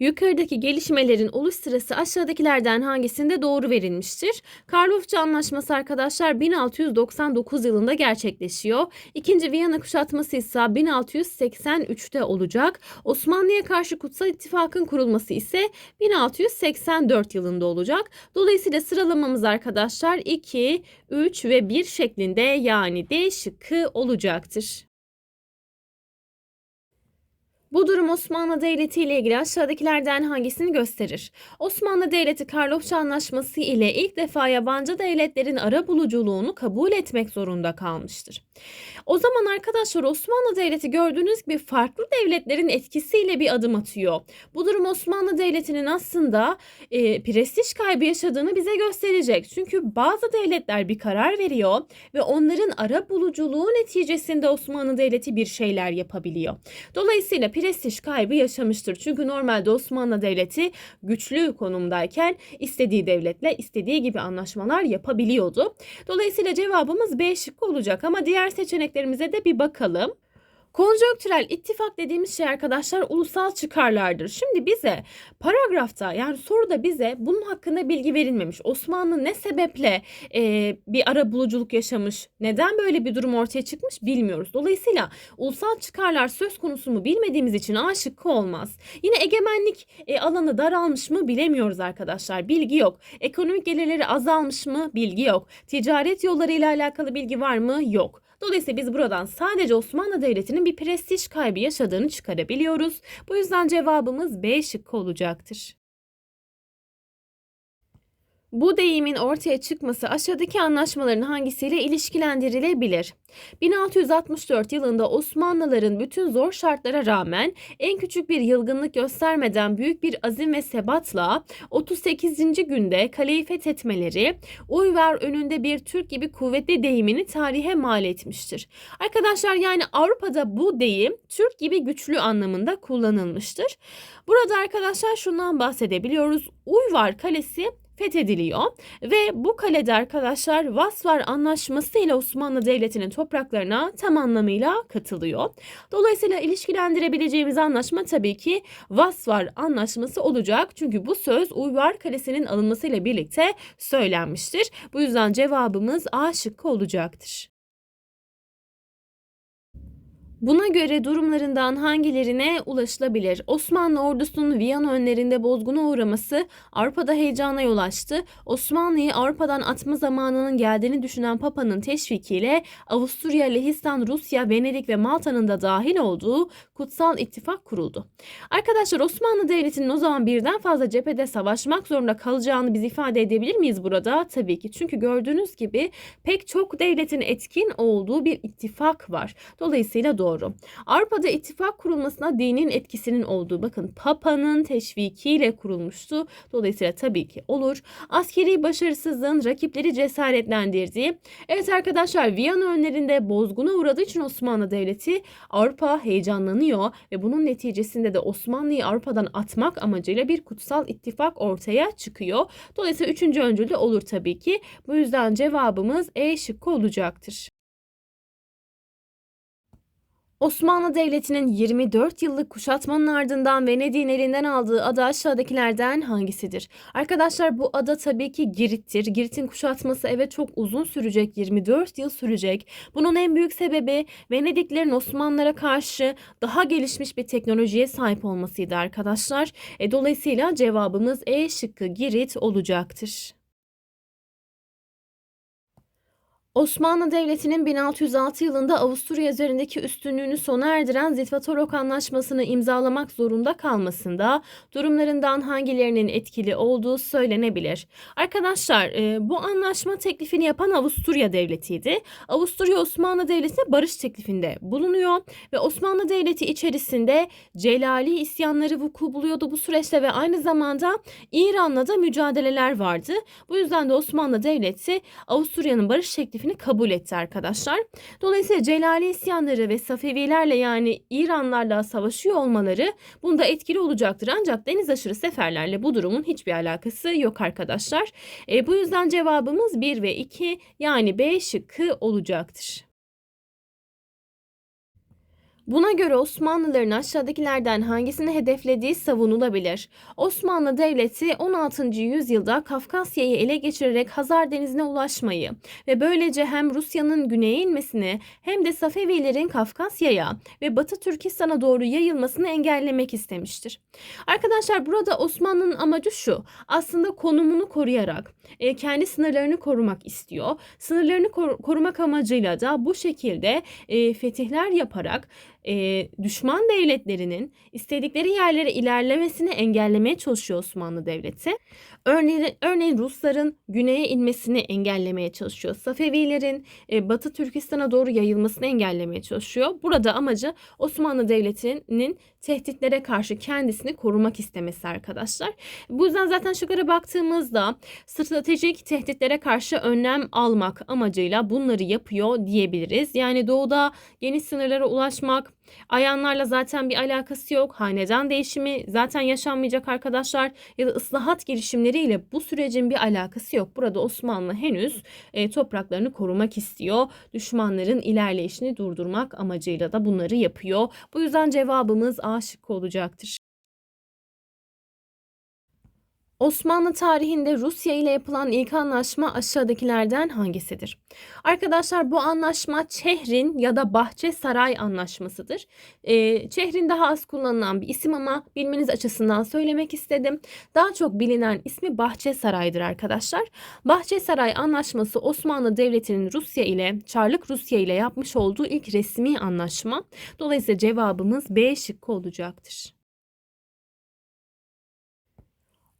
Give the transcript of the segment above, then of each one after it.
Yukarıdaki gelişmelerin oluş sırası aşağıdakilerden hangisinde doğru verilmiştir? Karlofça Anlaşması arkadaşlar 1699 yılında gerçekleşiyor. İkinci Viyana kuşatması ise 1683'te olacak. Osmanlı'ya karşı Kutsal İttifak'ın kurulması ise 1684 yılında olacak. Dolayısıyla sıralamamız arkadaşlar 2, 3 ve 1 şeklinde yani D şıkkı olacaktır. Bu durum Osmanlı Devleti ile ilgili aşağıdakilerden hangisini gösterir? Osmanlı Devleti Karlofça Anlaşması ile ilk defa yabancı devletlerin ara buluculuğunu kabul etmek zorunda kalmıştır. O zaman arkadaşlar Osmanlı Devleti gördüğünüz gibi farklı devletlerin etkisiyle bir adım atıyor. Bu durum Osmanlı Devleti'nin aslında e, prestij kaybı yaşadığını bize gösterecek. Çünkü bazı devletler bir karar veriyor ve onların ara buluculuğu neticesinde Osmanlı Devleti bir şeyler yapabiliyor. Dolayısıyla prestij kaybı yaşamıştır. Çünkü normalde Osmanlı Devleti güçlü konumdayken istediği devletle istediği gibi anlaşmalar yapabiliyordu. Dolayısıyla cevabımız B şıkkı olacak ama diğer seçeneklerimize de bir bakalım. Konjonktürel ittifak dediğimiz şey arkadaşlar ulusal çıkarlardır. Şimdi bize paragrafta yani soruda bize bunun hakkında bilgi verilmemiş. Osmanlı ne sebeple e, bir ara buluculuk yaşamış, neden böyle bir durum ortaya çıkmış bilmiyoruz. Dolayısıyla ulusal çıkarlar söz konusu mu bilmediğimiz için A olmaz. Yine egemenlik e, alanı daralmış mı bilemiyoruz arkadaşlar. Bilgi yok. Ekonomik gelirleri azalmış mı bilgi yok. Ticaret yolları ile alakalı bilgi var mı yok. Dolayısıyla biz buradan sadece Osmanlı Devleti'nin bir prestij kaybı yaşadığını çıkarabiliyoruz. Bu yüzden cevabımız B şıkkı olacaktır. Bu deyimin ortaya çıkması aşağıdaki anlaşmaların hangisiyle ilişkilendirilebilir? 1664 yılında Osmanlıların bütün zor şartlara rağmen en küçük bir yılgınlık göstermeden büyük bir azim ve sebatla 38. günde kaleyi fethetmeleri Uyvar önünde bir Türk gibi kuvvetli deyimini tarihe mal etmiştir. Arkadaşlar yani Avrupa'da bu deyim Türk gibi güçlü anlamında kullanılmıştır. Burada arkadaşlar şundan bahsedebiliyoruz. Uyvar Kalesi fethediliyor ve bu kalede arkadaşlar Vasvar Anlaşması ile Osmanlı Devleti'nin topraklarına tam anlamıyla katılıyor. Dolayısıyla ilişkilendirebileceğimiz anlaşma tabii ki Vasvar Anlaşması olacak. Çünkü bu söz Uyvar Kalesi'nin alınmasıyla birlikte söylenmiştir. Bu yüzden cevabımız A şıkkı olacaktır. Buna göre durumlarından hangilerine ulaşılabilir? Osmanlı ordusunun Viyana önlerinde bozguna uğraması Avrupa'da heyecana yol açtı. Osmanlı'yı Avrupa'dan atma zamanının geldiğini düşünen Papa'nın teşvikiyle Avusturya, Lehistan, Rusya, Venedik ve Malta'nın da dahil olduğu kutsal ittifak kuruldu. Arkadaşlar Osmanlı Devleti'nin o zaman birden fazla cephede savaşmak zorunda kalacağını biz ifade edebilir miyiz burada? Tabii ki. Çünkü gördüğünüz gibi pek çok devletin etkin olduğu bir ittifak var. Dolayısıyla doğru doğru. Avrupa'da ittifak kurulmasına dinin etkisinin olduğu bakın Papa'nın teşvikiyle kurulmuştu. Dolayısıyla tabii ki olur. Askeri başarısızlığın rakipleri cesaretlendirdiği. Evet arkadaşlar Viyana önlerinde bozguna uğradığı için Osmanlı Devleti Avrupa heyecanlanıyor ve bunun neticesinde de Osmanlı'yı Avrupa'dan atmak amacıyla bir kutsal ittifak ortaya çıkıyor. Dolayısıyla üçüncü öncül olur tabii ki. Bu yüzden cevabımız E şıkkı olacaktır. Osmanlı Devleti'nin 24 yıllık kuşatmanın ardından Venedik'in elinden aldığı ada aşağıdakilerden hangisidir? Arkadaşlar bu ada tabii ki Girit'tir. Girit'in kuşatması evet çok uzun sürecek, 24 yıl sürecek. Bunun en büyük sebebi Venediklerin Osmanlılara karşı daha gelişmiş bir teknolojiye sahip olmasıydı arkadaşlar. E, dolayısıyla cevabımız E şıkkı Girit olacaktır. Osmanlı Devleti'nin 1606 yılında Avusturya üzerindeki üstünlüğünü sona erdiren Zitvatorok Anlaşması'nı imzalamak zorunda kalmasında durumlarından hangilerinin etkili olduğu söylenebilir. Arkadaşlar e, bu anlaşma teklifini yapan Avusturya Devleti'ydi. Avusturya Osmanlı Devleti'ne barış teklifinde bulunuyor ve Osmanlı Devleti içerisinde Celali isyanları vuku buluyordu bu süreçte ve aynı zamanda İran'la da mücadeleler vardı. Bu yüzden de Osmanlı Devleti Avusturya'nın barış teklifini teklifini kabul etti arkadaşlar. Dolayısıyla Celali isyanları ve Safevilerle yani İranlarla savaşıyor olmaları bunda etkili olacaktır. Ancak deniz aşırı seferlerle bu durumun hiçbir alakası yok arkadaşlar. E, bu yüzden cevabımız 1 ve 2 yani B şıkkı olacaktır. Buna göre Osmanlıların aşağıdakilerden hangisini hedeflediği savunulabilir. Osmanlı Devleti 16. yüzyılda Kafkasya'yı ele geçirerek Hazar Denizi'ne ulaşmayı ve böylece hem Rusya'nın güneye inmesini hem de Safevilerin Kafkasya'ya ve Batı Türkistan'a doğru yayılmasını engellemek istemiştir. Arkadaşlar burada Osmanlı'nın amacı şu. Aslında konumunu koruyarak e, kendi sınırlarını korumak istiyor. Sınırlarını kor- korumak amacıyla da bu şekilde e, fetihler yaparak e, düşman devletlerinin istedikleri yerlere ilerlemesini engellemeye çalışıyor Osmanlı Devleti. Örneğin, örneğin Rusların güneye inmesini engellemeye çalışıyor. Safevilerin e, Batı Türkistan'a doğru yayılmasını engellemeye çalışıyor. Burada amacı Osmanlı Devleti'nin tehditlere karşı kendisini korumak istemesi arkadaşlar. Bu yüzden zaten şıklara baktığımızda stratejik tehditlere karşı önlem almak amacıyla bunları yapıyor diyebiliriz. Yani doğuda geniş sınırlara ulaşmak, Ayanlarla zaten bir alakası yok. Hanedan değişimi zaten yaşanmayacak arkadaşlar ya da ıslahat girişimleriyle bu sürecin bir alakası yok. Burada Osmanlı henüz e, topraklarını korumak istiyor. Düşmanların ilerleyişini durdurmak amacıyla da bunları yapıyor. Bu yüzden cevabımız A şıkkı olacaktır. Osmanlı tarihinde Rusya ile yapılan ilk anlaşma aşağıdakilerden hangisidir? Arkadaşlar bu anlaşma Çehrin ya da Bahçe Saray anlaşmasıdır. Ee, Çehrin daha az kullanılan bir isim ama bilmeniz açısından söylemek istedim. Daha çok bilinen ismi Bahçe Saray'dır arkadaşlar. Bahçe Saray anlaşması Osmanlı Devleti'nin Rusya ile, Çarlık Rusya ile yapmış olduğu ilk resmi anlaşma. Dolayısıyla cevabımız B şıkkı olacaktır.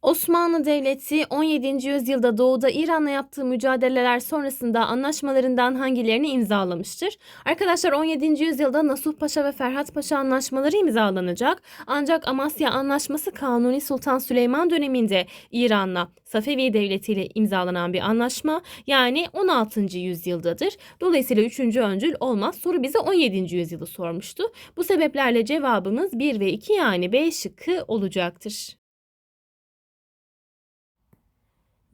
Osmanlı Devleti 17. yüzyılda doğuda İran'la yaptığı mücadeleler sonrasında anlaşmalarından hangilerini imzalamıştır? Arkadaşlar 17. yüzyılda Nasuh Paşa ve Ferhat Paşa anlaşmaları imzalanacak. Ancak Amasya Anlaşması Kanuni Sultan Süleyman döneminde İran'la Safevi Devleti ile imzalanan bir anlaşma. Yani 16. yüzyıldadır. Dolayısıyla 3. öncül olmaz. Soru bize 17. yüzyılı sormuştu. Bu sebeplerle cevabımız 1 ve 2 yani B şıkkı olacaktır.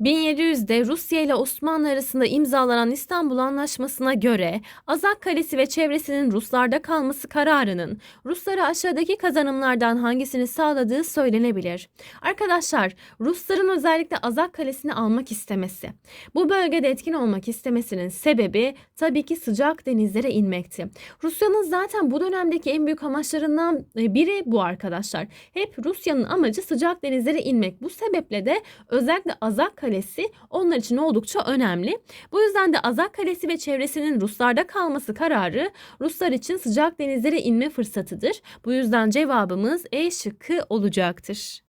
1700'de Rusya ile Osmanlı arasında imzalanan İstanbul Anlaşması'na göre Azak Kalesi ve çevresinin Ruslarda kalması kararının Ruslara aşağıdaki kazanımlardan hangisini sağladığı söylenebilir. Arkadaşlar Rusların özellikle Azak Kalesi'ni almak istemesi. Bu bölgede etkin olmak istemesinin sebebi tabii ki sıcak denizlere inmekti. Rusya'nın zaten bu dönemdeki en büyük amaçlarından e, biri bu arkadaşlar. Hep Rusya'nın amacı sıcak denizlere inmek. Bu sebeple de özellikle Azak Kalesi Kalesi onlar için oldukça önemli. Bu yüzden de Azak Kalesi ve çevresinin Ruslarda kalması kararı Ruslar için sıcak denizlere inme fırsatıdır. Bu yüzden cevabımız E şıkkı olacaktır.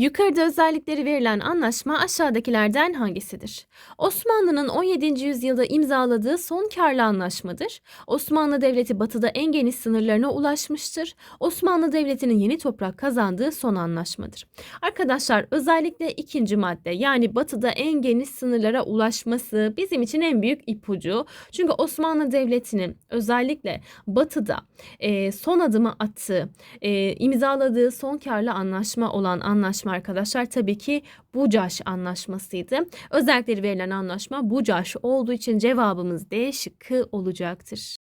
Yukarıda özellikleri verilen anlaşma aşağıdakilerden hangisidir? Osmanlı'nın 17. yüzyılda imzaladığı son karlı anlaşmadır. Osmanlı Devleti batıda en geniş sınırlarına ulaşmıştır. Osmanlı Devleti'nin yeni toprak kazandığı son anlaşmadır. Arkadaşlar özellikle ikinci madde yani batıda en geniş sınırlara ulaşması bizim için en büyük ipucu. Çünkü Osmanlı Devleti'nin özellikle batıda e, son adımı attığı, e, imzaladığı son karlı anlaşma olan anlaşma arkadaşlar tabii ki Bucaş anlaşmasıydı. Özellikleri verilen anlaşma Bucaş olduğu için cevabımız D şıkkı olacaktır.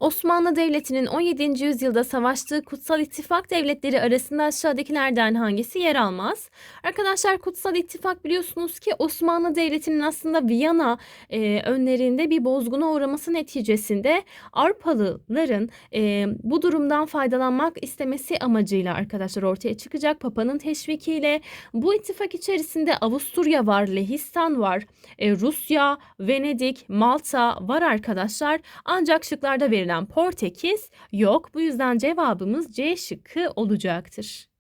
Osmanlı Devleti'nin 17. yüzyılda savaştığı kutsal ittifak devletleri arasında aşağıdakilerden hangisi yer almaz? Arkadaşlar kutsal ittifak biliyorsunuz ki Osmanlı Devleti'nin aslında Viyana e, önlerinde bir bozguna uğraması neticesinde Avrupalıların e, bu durumdan faydalanmak istemesi amacıyla arkadaşlar ortaya çıkacak Papa'nın teşvikiyle. Bu ittifak içerisinde Avusturya var, Lehistan var, e, Rusya, Venedik, Malta var arkadaşlar. Ancak şıklarda verilen verilen Portekiz yok. Bu yüzden cevabımız C şıkkı olacaktır.